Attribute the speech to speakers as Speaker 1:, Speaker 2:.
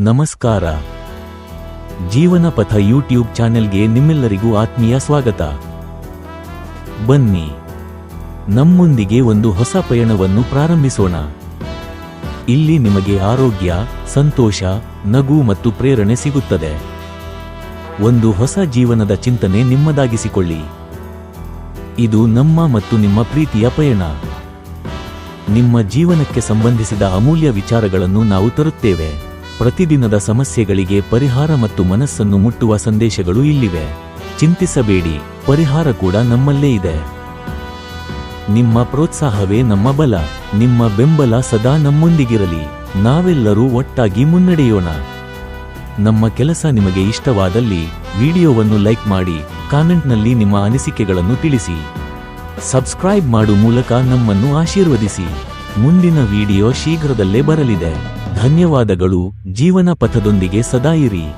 Speaker 1: ನಮಸ್ಕಾರ. ಜೀವನ ಪಥ ಯೂಟ್ಯೂಬ್ ಚಾನೆಲ್ಗೆ ನಿಮ್ಮೆಲ್ಲರಿಗೂ ಆತ್ಮೀಯ ಸ್ವಾಗತ. ಬನ್ನಿ. ನಮ್ಮೊಂದಿಗೆ ಒಂದು ಹೊಸ ಪಯಣವನ್ನು ಪ್ರಾರಂಭಿಸೋಣ. ಇಲ್ಲಿ ನಿಮಗೆ ಆರೋಗ್ಯ, ಸಂತೋಷ, ನಗು ಮತ್ತು ಪ್ರೇರಣೆ ಸಿಗುತ್ತದೆ. ಒಂದು ಹೊಸ ಜೀವನದ ಚಿಂತನೆ ನಿಮ್ಮದಾಗಿಸಿಕೊಳ್ಳಿ. ಇದು ನಮ್ಮ ಮತ್ತು ನಿಮ್ಮ ಪ್ರೀತಿಯ ಪಯಣ. ನಿಮ್ಮ ಜೀವನಕ್ಕೆ ಸಂಬಂಧಿಸಿದ ಅಮೂಲ್ಯ ವಿಚಾರಗಳನ್ನು ನಾವು ತರುತ್ತೇವೆ. ಪ್ರತಿದಿನದ ಸಮಸ್ಯೆಗಳಿಗೆ ಪರಿಹಾರ ಮತ್ತು ಮನಸ್ಸನ್ನು ಮುಟ್ಟುವ ಸಂದೇಶಗಳು ಇಲ್ಲಿವೆ. ಚಿಂತಿಸಬೇಡಿ, ಪರಿಹಾರ ಕೂಡ ನಮ್ಮಲ್ಲೇ ಇದೆ. ನಿಮ್ಮ ಪ್ರೋತ್ಸಾಹವೇ ನಮ್ಮ ಬಲ, ನಿಮ್ಮ ಬೆಂಬಲ ಸದಾ ನಮ್ಮೊಂದಿಗಿರಲಿ, ನಾವೆಲ್ಲರೂ ಒಟ್ಟಾಗಿ ಮುನ್ನಡೆಯೋಣ. ನಮ್ಮ ಕೆಲಸ ನಿಮಗೆ ಇಷ್ಟವಾದಲ್ಲಿ, ವಿಡಿಯೋವನ್ನು ಲೈಕ್ ಮಾಡಿ, ಕಾಮೆಂಟ್ನಲ್ಲಿ ನಿಮ್ಮ ಅನಿಸಿಕೆಗಳನ್ನು ತಿಳಿಸಿ. ಸಬ್ಸ್ಕ್ರೈಬ್ ಮಾಡು ಮೂಲಕ ನಮ್ಮನ್ನು ಆಶೀರ್ವದಿಸಿ. ಮುಂದಿನ ವಿಡಿಯೋ ಶೀಘ್ರದಲ್ಲೇ ಬರಲಿದೆ. ಧನ್ಯವಾದಗಳು. ಜೀವನ ಪಥದೊಂದಿಗೆ ಸದಾ ಇರಿ.